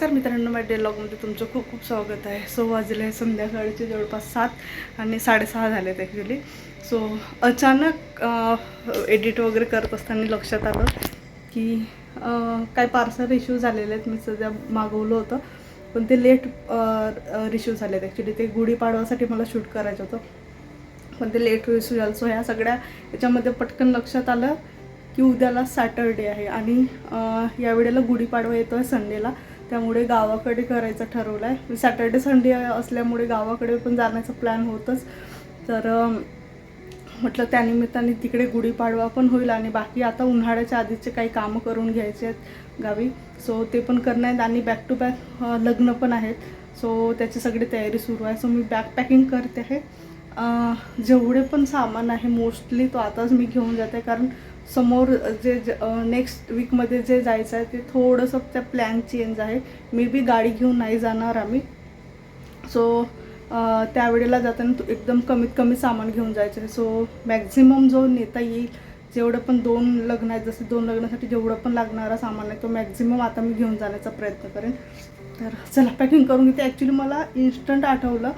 तर मित्रांनो माझ्या डेलॉगमध्ये तुमचं खूप खूप स्वागत आहे. सो वाजले आहे संध्याकाळचे जवळपास सात आणि साडेसहा झाले आहेत ॲक्च्युली सो अचानक एडिट वगैरे करत असताना लक्षात आलं की काय पार्सल इश्यू झालेले आहेत. मी सध्या मागवलं होतं पण ते लेट रिश्यू झाले आहेत ॲक्च्युली ते गुढीपाडवासाठी मला शूट करायचं होतं पण ते लेट रिश्यू झालं. सो ह्या सगळ्या याच्यामध्ये पटकन लक्षात आलं की उद्याला सॅटरडे आहे. आणि या वेळेला गुढीपाडवा येतो आहे संडेला. त्यामुळे गावाकडे करायचं ठरवलं आहे सॅटर्डे संडे असल्यामुळे गावाकडे पण जाण्याचा प्लॅन होतच. तर म्हटलं त्यानिमित्ताने तिकडे गुढीपाडवा पण होईल आणि बाकी आता उन्हाळ्याच्या आधीचे काही कामं करून घ्यायचे आहेत गावी. सो ते पण करणं आहेत आणि बॅक टू बॅक लग्न पण आहेत. सो त्याची सगळी तयारी सुरू आहे. सो मी बॅग पॅकिंग करते आहे. जेवढे पण सामान आहे मोस्टली तो आताच मी घेऊन जाते. कारण समोर जे नेक्स्ट वीकमध्ये जे जायचं आहे ते थोडंसं त्या प्लॅन चेंज आहे. मे बी गाडी घेऊन नाही जाणार आम्ही. सो त्यावेळेला जाताना तू एकदम कमीत कमी सामान घेऊन जायचं आहे. सो मॅक्झिमम जो नेता येईल जेवढं पण दोन लग्न आहेत जसे दोन लग्नासाठी जेवढं पण लागणारा सामान आहे तो मॅक्झिमम आता मी घेऊन जाण्याचा प्रयत्न करेन. तर चला पॅकिंग करून घेते. ॲक्च्युली मला इन्स्टंट आठवलं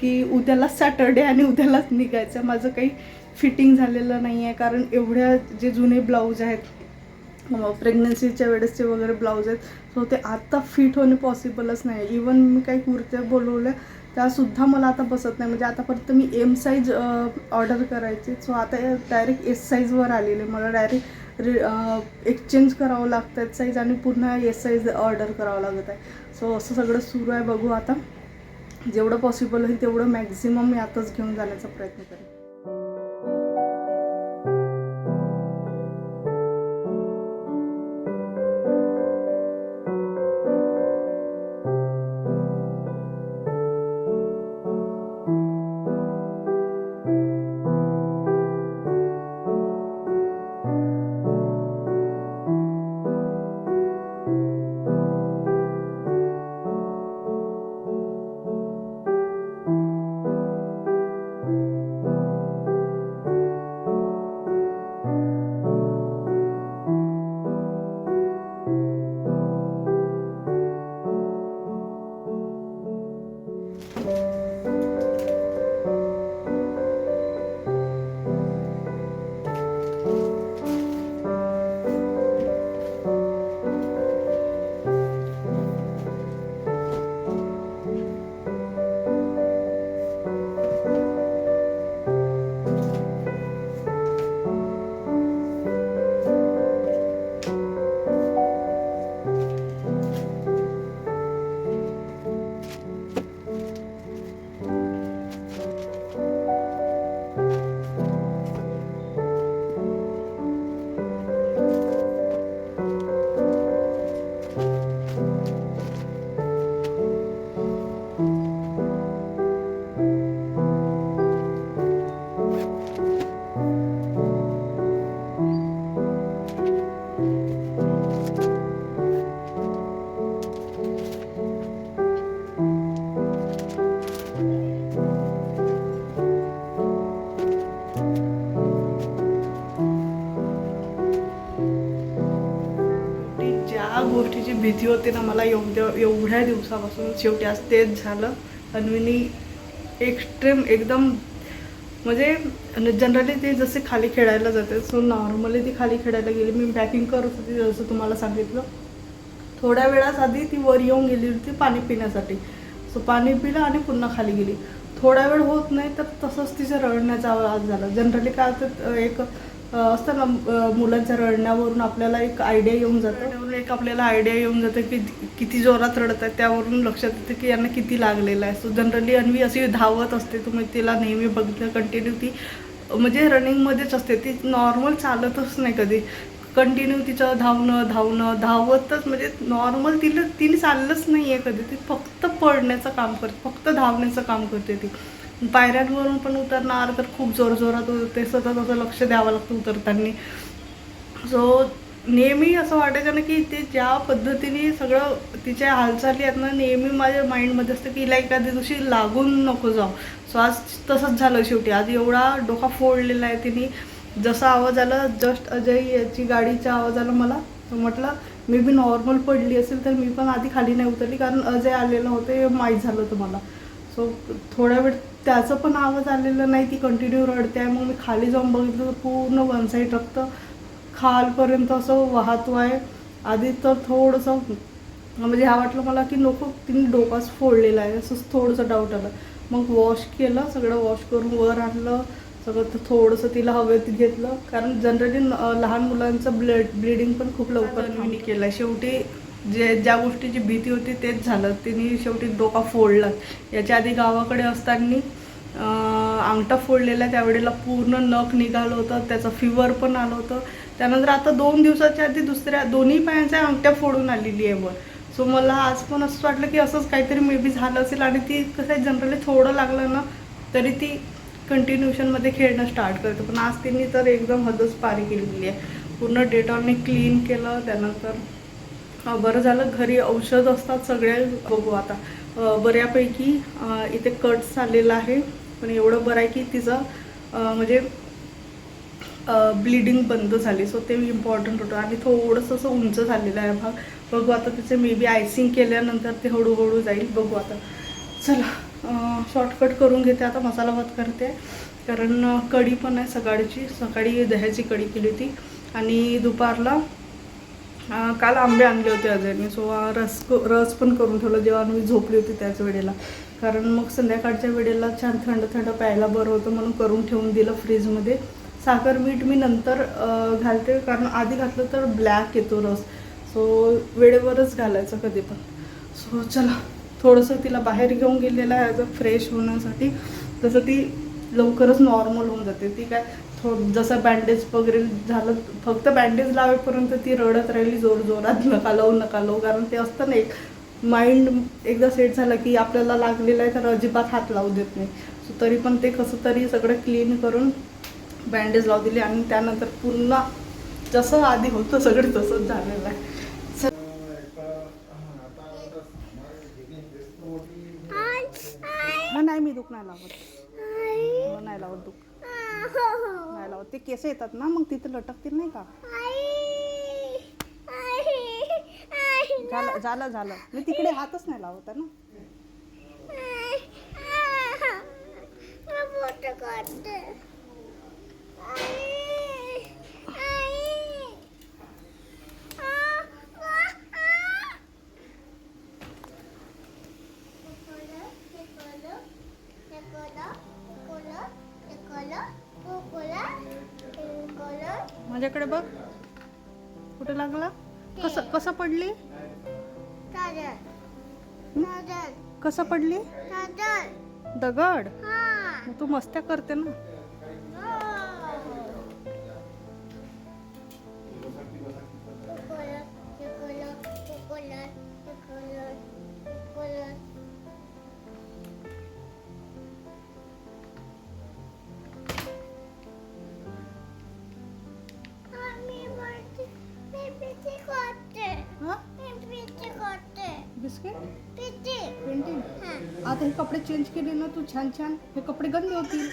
की उद्याला सॅटर्डे आणि उद्यालाच निघायचं आहे. माझं काही फिटिंग झालेलं नाही आहे कारण एवढ्या जे जुने ब्लाऊज आहेत प्रेग्नन्सीच्या वेळेसचे वगैरे ब्लाऊज आहेत सो ते आत्ता फिट होणे पॉसिबलच नाही इवन मी काही कुर्त्या बोलवल्या त्यासुद्धा मला आता बसत नाही. म्हणजे आतापर्यंत मी एम साईज ऑर्डर करायची. सो आता डायरेक्ट एस साईजवर आलेले. मला डायरेक्ट रि एक्सचेंज करावं लागतं आहेत साईज आणि पुन्हा एस साईज ऑर्डर करावं लागत आहे. सो असं सगळं सुरू आहे. बघू आता. जेवढं पॉसिबल होईल तेवढं मॅक्झिमम मी आताच घेऊन जाण्याचा प्रयत्न करेन. भीती होती ना मला एवढ्या एवढ्या दिवसापासून शेवटी आज तेच झालं. अन्विनी एक्स्ट्रीम एकदम म्हणजे जनरली ते जसे खाली खेळायला जाते सो नॉर्मली ती खाली खेळायला गेली. मी बॅकिंग करत होती जसं तुम्हाला सांगितलं. थोड्या वेळात आधी ती वर येऊन गेली होती पाणी पिण्यासाठी. सो पाणी पिलं आणि पुन्हा खाली गेली. थोडा वेळ होत नाही तर तसंच तिच्या रडण्याचा आवाज झाला. जनरली काय होतं एक असतं ना मुलांच्या रडण्यावरून आपल्याला एक आयडिया येऊन जातं? त्यावरून एक आपल्याला आयडिया येऊन जातं की किती जोरात रडत आहे त्यावरून लक्षात येतं की यांना किती लागलेलं आहे. सो जनरली अन्वी अशी धावत असते तुम्ही तिला नेहमी बघितलं कंटिन्यू ती म्हणजे रनिंगमध्येच असते ती नॉर्मल चालतच नाही कधी. कंटिन्यू तिचं धावणं धावणं धावतच म्हणजे नॉर्मल तिला तिने चाललंच नाही आहे कधी. ती फक्त पडण्याचं काम करते फक्त धावण्याचं काम करते ती. पायऱ्यांवरून पण उतरणार तर खूप जोरजोरात ते सतत असं लक्ष द्यावं लागतं उतरताना. सो नेहमी असं वाटायचं ना की ते ज्या पद्धतीने सगळं तिच्या हालचाली आहेत ना नेहमी माझ्या माइंडमध्ये असतं की हिला एखाद्या दिवशी लागून नको जाऊ. सो आज तसंच झालं शेवटी. आज एवढा डोका फोडलेला आहे तिने. जसा आवाज आला जस्ट अजय याची गाडीचा आवाज आला मला. तर म्हटलं मी बी नॉर्मल पडली असेल तर मी पण आधी खाली नाही उतरली कारण अजय आलेलं होतं हे माहीत झालं होतं मला. सो थोड्या वेळ त्याचं पण आवाज आलेला नाही ती कंटिन्यू रडते आहे. मग मी खाली जाऊन बघितलं तर पूर्ण वन साईड रक्त खालपर्यंत असं वाहतो आहे. आधी तर थोडंसं म्हणजे ह्या वाटलं मला की नको तिने डोकाच फोडलेला आहे. असंच थोडंसं डाऊट आलं. मग वॉश केलं सगळं वॉश करून वर आणलं. सगळं थोडंसं तिला हवेत घेतलं. कारण जनरली लहान मुलांचं ब्लड ब्लिडिंग पण खूप लवकर मी केलं शेवटी जे ज्या गोष्टीची भीती होती तेच झालं. तिने शेवटी डोका फोडला याच्या आधी गावाकडे असताना अंगठा फोडलेला त्यावेळेला पूर्ण नख निघालं होतं. त्याचं फिवर पण आलं होतं. त्यानंतर आता दोन दिवसाच्या आधी दुसऱ्या दोन्ही पायांच्या अंगठ्या फोडून आलेली आहे वर. सो मला आज पण असं वाटलं की असंच काहीतरी मे बी झालं असेल आणि ती कसं आहे जनरली थोडं लागलं ना तरी ती कंटिन्युशनमध्ये खेळणं स्टार्ट करते. पण आज तिने तर एकदम हदच पारी केलेली आहे. पूर्ण डेटॉलने क्लीन केलं त्यानंतर बरं झालं. घरी औषध असतात सगळे. बघू आता. बऱ्यापैकी इथे कट चाललेला आहे. पण एवढं बरं आहे की तिचं म्हणजे ब्लिडिंग बंद झाली. सो ते इम्पॉर्टंट होतं. आणि थोडंसं असं उंच झालेलं आहे भाग. बघू आता तिचे मे बी आयसिंग केल्यानंतर ते हळूहळू जाईल. बघू आता. चला शॉर्टकट करून घेते. आता मसाला भात करते. कारण कढी पण आहे सकाळची. सकाळी दह्याची कढी केली होती. आणि दुपारला काल आंबे आणले होते अजयने सो रस रस पण करून ठेवलं जेव्हा मी झोपली होती त्याच वेळेला. कारण मग संध्याकाळच्या वेळेला छान थंड थंड प्यायला बरं होतं म्हणून करून ठेवून दिलं फ्रीजमध्ये. साखर मीठ मी नंतर घालते कारण आधी घातलं तर ब्लॅक येतो रस. सो वेळेवरच घालायचं कधी पण. सो चला थोडंसं तिला बाहेर घेऊन गेलेलं आहे ॲज अ फ्रेश होण्यासाठी. तसं ती लवकरच नॉर्मल होऊन जाते. ती काय थोड जसं बँडेज वगैरे झालं फक्त बँडेज लावेपर्यंत ती रडत राहिली जोर जोरात नका लावू नका लावू कारण ते असतं ना एक माइंड एकदा सेट झालं की आपल्याला लागलेलं आहे तर अजिबात हात लावू देत नाही. सो तरी पण ते कसं तरी सगळं क्लीन करून बँडेज लावू दिली आणि त्यानंतर पुन्हा जसं आधी होतं सगळं तसंच झालेलं आहे. नाही नाही मी दुख नाही. लावत नाही लावत दुख. नाही लावत. ते केस येतात ना मग तिथे लटकतील नाही का? झालं झालं झालं. मी तिकडे हातच नाही लावत ना. माझ्याकडे बघ. कुठे लागला? कसं कसं पडली? कसं पडली? दगड. तू मस्त्या करते ना. Biscuit painting? आता हे कपडे चेंज केले ना तू छान छान हे कपडे गंदे होतील.